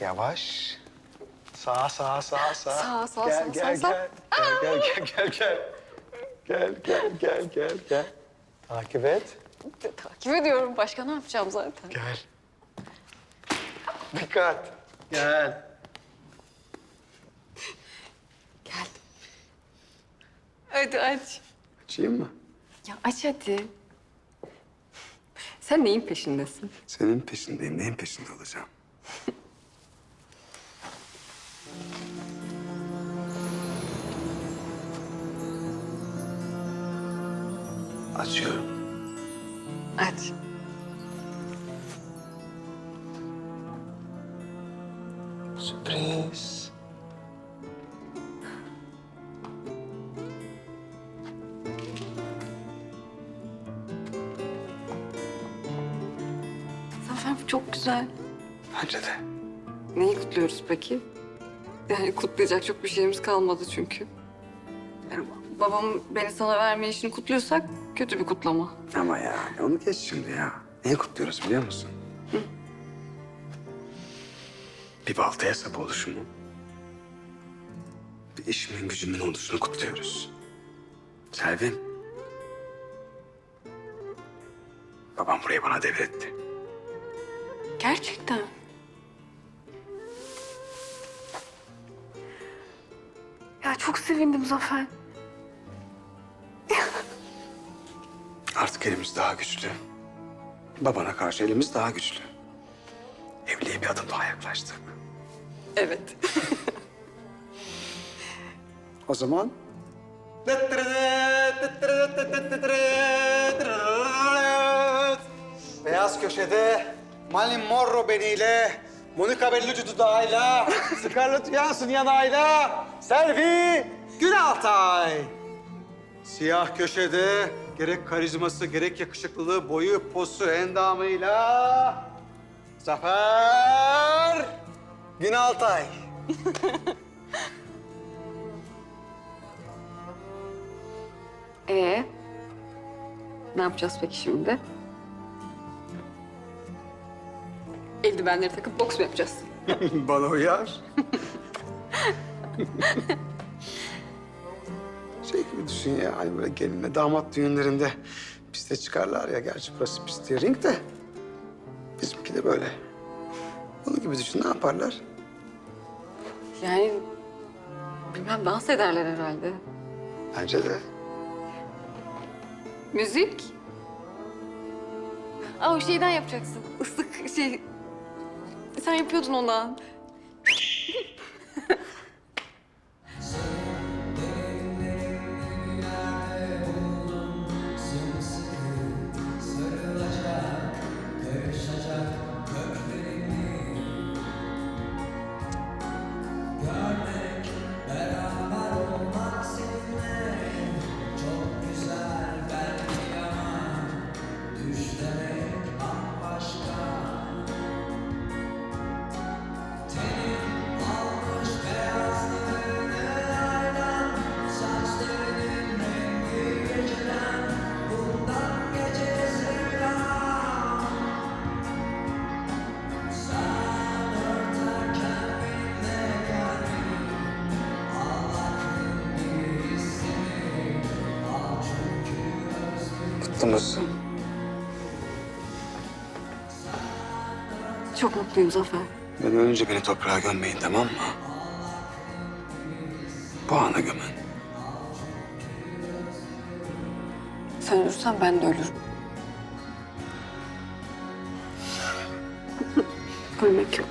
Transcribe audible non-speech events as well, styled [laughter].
Yavaş. Sağ, sağ, sağ, sağ. Sağ, sağ, gel, sağ, gel, sağ, gel, Gel, gel, gel, gel. Gel, gel, gel, gel, gel. Takip et. Takip ediyorum. Başka ne yapacağım zaten? Gel. Dikkat. Gel. Gel. Hadi aç. Açayım mı? Ya aç hadi. Sen neyin peşindesin? Senin peşindeyim. Neyin peşinde olacağım? Açıyorum. Aç. Sürpriz. Zafer bu çok güzel. Bence de. Neyi kutluyoruz peki? Yani kutlayacak çok bir şeyimiz kalmadı çünkü. Yani babamın beni sana verme işini kutluyorsak kötü bir kutlama. Ama ya onu geç şimdi ya. Neyi kutluyoruz biliyor musun? Bir baltaya sap oluşumu. Bir işimin gücümün oluşunu kutluyoruz. Selvin. Babam burayı bana devretti. Gerçekten. Ya çok sevindim Zafer. Artık elimiz daha güçlü. Babana karşı elimiz daha güçlü. Evliliğe bir adım daha yaklaştık. Evet. O zaman Beyaz köşede Marilyn Monroe beniyle, Monica Bellucci dudağıyla, Scarlett Johansson yanağıyla, Selvi Günaltay. Siyah köşede gerek karizması, gerek yakışıklılığı, boyu, posu, endamıyla... Zafer Günaltay. [laughs] Ee, ne yapacağız peki şimdi? Eldivenleri takıp boks mu yapacağız? [laughs] bana uyar. [laughs] gibi düşün ya, hani böyle gelinle damat düğünlerinde piste çıkarlar ya. Gerçi burası pist değil, ring de. Bizimki de böyle. Onun gibi düşün, ne yaparlar? Yani bilmem dans ederler herhalde. Bence de. Müzik? Aa o şeyden yapacaksın. Islık şey. Sen yapıyordun ondan. Mutlu musun? Çok mutluyum Zafer. Ben önce beni toprağa gömmeyin, tamam mı? Bu ana gömün. Sen ölürsen ben de ölürüm. Ölmek yok.